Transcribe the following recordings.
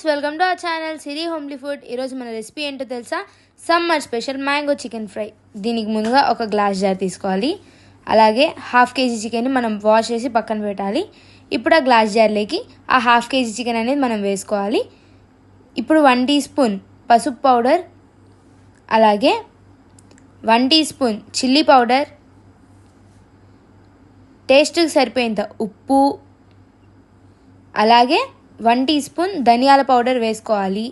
Friends welcome to our channel Siri homely food. ఈరోజు మన recipe ఏంటో తెలుసా? Summer special mango chicken fry. దీనికి ముందుగా ఒక గ్లాస్ జార్ తీసుకోవాలి. అలాగే హాఫ్ కేజీ చికెన్ని మనం వాష్ చేసి పక్కన పెట్టాలి. ఇప్పుడు ఆ గ్లాస్ జార్లోకి ఆ హాఫ్ కేజీ చికెన్ అనేది మనం వేసుకోవాలి. ఇప్పుడు వన్ టీ స్పూన్ పసుపు పౌడర్ అలాగే one teaspoon chilli powder. టేస్ట్కి సరిపోయేంత ఉప్పు అలాగే వన్ టీ స్పూన్ ధనియాల పౌడర్ వేసుకోవాలి.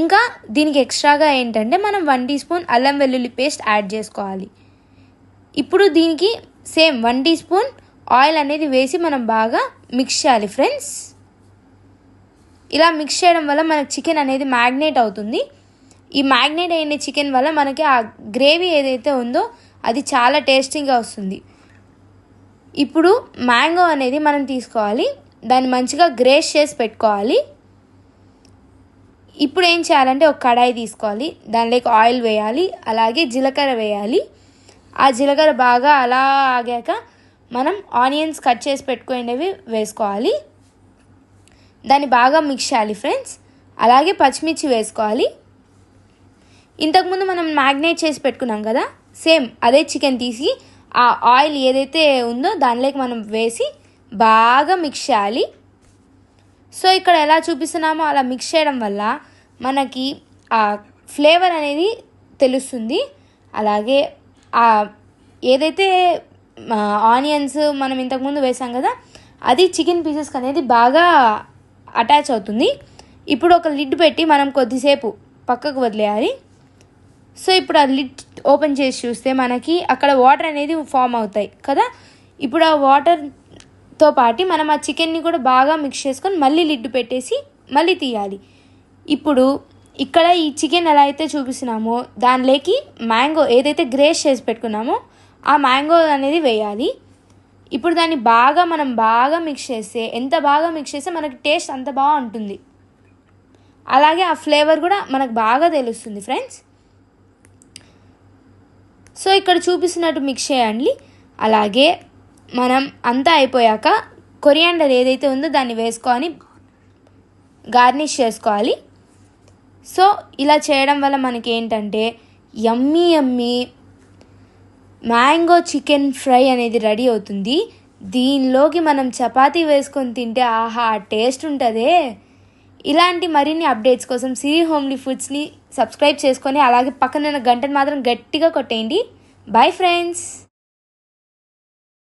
ఇంకా దీనికి ఎక్స్ట్రాగా ఏంటంటే మనం వన్ టీ స్పూన్ అల్లం వెల్లుల్లి పేస్ట్ యాడ్ చేసుకోవాలి. ఇప్పుడు దీనికి same one teaspoon oil అనేది వేసి మనం బాగా మిక్స్ చేయాలి ఫ్రెండ్స్. ఇలా మిక్స్ చేయడం వల్ల మనకు చికెన్ అనేది మ్యాగ్నేట్ అవుతుంది. ఈ మ్యాగ్నేట్ అయిన చికెన్ వల్ల మనకి ఆ గ్రేవీ ఏదైతే ఉందో అది చాలా టేస్టింగ్గా వస్తుంది. ఇప్పుడు మ్యాంగో అనేది మనం తీసుకోవాలి. దాన్ని మంచిగా గ్రేస్ చేసి పెట్టుకోవాలి. ఇప్పుడు ఏం చేయాలంటే ఒక కడాయి తీసుకోవాలి. దానిలోకి ఆయిల్ వేయాలి. అలాగే జీలకర్ర వేయాలి. ఆ జీలకర్ర బాగా అలా ఆగాక మనం ఆనియన్స్ కట్ చేసి పెట్టుకునేవి వేసుకోవాలి. దాన్ని బాగా మిక్స్ చేయాలి ఫ్రెండ్స్. అలాగే పచ్చిమిర్చి వేసుకోవాలి. ఇంతకుముందు మనం మ్యాగ్నేట్ చేసి పెట్టుకున్నాం కదా సేమ్ అదే చికెన్ తీసి ఆ ఆయిల్ ఏదైతే ఉందో దానిలోకి మనం వేసి బాగా మిక్స్ చేయాలి. సో ఇక్కడ ఎలా చూపిస్తున్నామో అలా మిక్స్ చేయడం వల్ల మనకి ఆ ఫ్లేవర్ అనేది తెలుస్తుంది. అలాగే ఆ ఏదైతే ఆనియన్స్ మనం ఇంతకుముందు వేసాం కదా అది చికెన్ పీసెస్కి అనేది బాగా అటాచ్ అవుతుంది. ఇప్పుడు ఒక లిడ్ పెట్టి మనం కొద్దిసేపు పక్కకు వదిలేయాలి. సో ఇప్పుడు ఆ లిడ్ ఓపెన్ చేసి చూస్తే మనకి అక్కడ వాటర్ అనేది ఫామ్ అవుతాయి కదా. ఇప్పుడు ఆ వాటర్ తో పాటు మనం ఆ చికెన్ని కూడా బాగా మిక్స్ చేసుకొని మళ్ళీ లిడ్ పెట్టేసి మళ్ళీ తీయాలి. ఇప్పుడు ఇక్కడ ఈ చికెన్ ఎలా అయితే చూపిస్తున్నామో దానిలోకి మ్యాంగో ఏదైతే గ్రేస్ చేసి పెట్టుకున్నామో ఆ మ్యాంగో అనేది వేయాలి. ఇప్పుడు దాన్ని బాగా మనం బాగా మిక్స్ చేస్తే ఎంత బాగా మిక్స్ చేస్తే మనకి టేస్ట్ అంత బాగా ఉంటుంది. అలాగే ఆ ఫ్లేవర్ కూడా మనకు బాగా తెలుస్తుంది ఫ్రెండ్స్ సో ఇక్కడ చూపిస్తున్నట్టు మిక్స్ చేయండి. అలాగే మనం అంతా అయిపోయాక కొరియాండర్ ఏదైతే ఉందో దాన్ని వేసుకొని గార్నిష్ చేసుకోవాలి. సో ఇలా చేయడం వల్ల మనకి ఏంటంటే yummy yummy mango chicken fry అనేది రెడీ అవుతుంది. దీనిలోకి మనం చపాతీ వేసుకొని తింటే ఆహా టేస్ట్ ఉంటుందే. ఇలాంటి మరిన్ని అప్డేట్స్ కోసం సిరి హోమ్లీ ఫుడ్స్ని సబ్స్క్రైబ్ చేసుకొని అలాగే పక్కన గంటను మాత్రం గట్టిగా కొట్టేయండి. Bye friends!